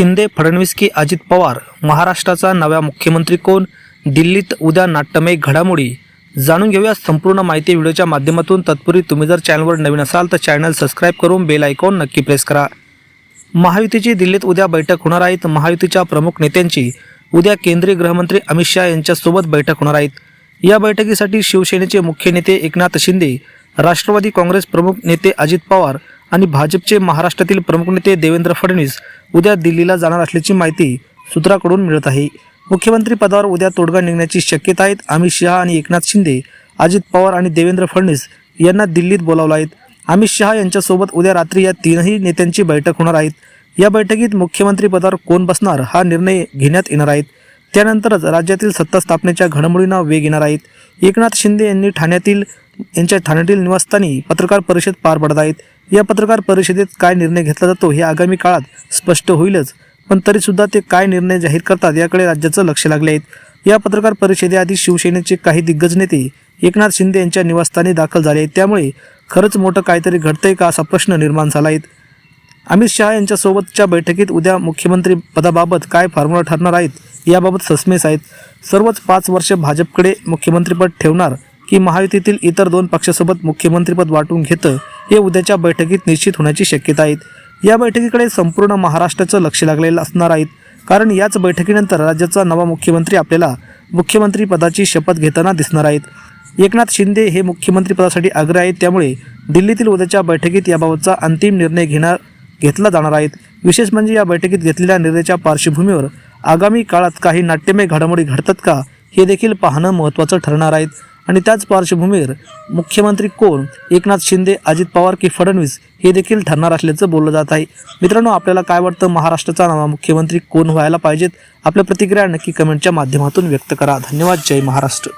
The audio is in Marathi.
शिंदे फडणवीस की अजित पवार महाराष्ट्राचा नव्या मुख्यमंत्री कोण? दिल्लीत उद्या नाट्यमय घडामोडी. जाणून घेऊया संपूर्ण माहिती व्हिडिओच्या माध्यमातून. तत्पूर्वी तुम्ही जर चॅनलवर नवीन असाल तर चॅनल सबस्क्राईब करून बेल आयकॉन नक्की प्रेस करा. महायुतीची दिल्लीत उद्या बैठक होणार आहेत. महायुतीच्या प्रमुख नेत्यांची उद्या केंद्रीय गृहमंत्री अमित शहा यांच्यासोबत बैठक होणार आहेत. या बैठकीसाठी शिवसेनेचे मुख्य नेते एकनाथ शिंदे राष्ट्रवादी काँग्रेस प्रमुख नेते अजित पवार आणि भाजपचे महाराष्ट्रातील प्रमुख नेते देवेंद्र फडणवीस उद्या दिल्लीला जाणार असल्याची माहिती सूत्राकडून मिळत आहे. मुख्यमंत्री पदावर उद्या तोडगा निघण्याची शक्यता आहेत. अमित शहा आणि एकनाथ शिंदे अजित पवार आणि देवेंद्र फडणवीस यांना दिल्लीत बोलावलं आहेत. अमित शहा यांच्यासोबत उद्या रात्री या तीनही नेत्यांची बैठक होणार आहेत या बैठकीत मुख्यमंत्री पदावर कोण बसणार हा निर्णय घेण्यात येणार आहेत त्यानंतरच राज्यातील सत्ता स्थापनेच्या घडामोडींना वेग येणार आहेत एकनाथ शिंदे यांनी ठाण्यातील यांच्या ठाण्यातील निवासस्थानी पत्रकार परिषद पार पडत आहेत. या पत्रकार परिषदेत काय निर्णय घेतला जातो हे आगामी काळात स्पष्ट होईलच. पण तरीसुद्धा ते काय निर्णय जाहीर करतात याकडे राज्याचं लक्ष लागले आहेत या पत्रकार परिषदेआधी शिवसेनेचे काही दिग्गज नेते एकनाथ शिंदे यांच्या निवासस्थानी दाखल झाले आहेत. त्यामुळे खरंच मोठं काहीतरी घडतंय का असा प्रश्न निर्माण झाला आहे. अमित शहा यांच्यासोबतच्या बैठकीत उद्या मुख्यमंत्री पदाबाबत काय फॉर्म्युला ठरणार आहेत याबाबत सस्मेस आहेत. सर्वच पाच वर्ष भाजपकडे मुख्यमंत्रीपद ठेवणार की महायुतीतील इतर दोन पक्षासोबत मुख्यमंत्रीपद वाटून घेतं हे उद्याच्या बैठकीत निश्चित होण्याची शक्यता आहेत या बैठकीकडे संपूर्ण महाराष्ट्राचं लक्ष लागलेलं असणार आहेत कारण याच बैठकीनंतर राज्याचा नवा मुख्यमंत्री आपल्याला मुख्यमंत्री पदाची शपथ घेताना दिसणार आहेत. एकनाथ शिंदे हे मुख्यमंत्रीपदासाठी आग्रह आहेत. त्यामुळे दिल्लीतील उद्याच्या बैठकीत याबाबतचा अंतिम निर्णय घेणार घेतला जाणार आहेत विशेष म्हणजे या बैठकीत घेतलेल्या निर्णयाच्या पार्श्वभूमीवर आगामी काळात काही नाट्यमय घडामोडी घडतात का हे देखील पाहणं महत्त्वाचं ठरणार आहेत आणि त्याच पार्श्वभूमीवर मुख्यमंत्री कोण? एकनाथ शिंदे अजित पवार की फडणवीस हे देखील ठरणार असल्याचं बोललं जात आहे. मित्रांनो आपल्याला काय वाटतं? महाराष्ट्राचा नवा मुख्यमंत्री कोण व्हायला पाहिजेत? आपल्या प्रतिक्रिया नक्की कमेंटच्या माध्यमातून व्यक्त करा. धन्यवाद. जय महाराष्ट्र.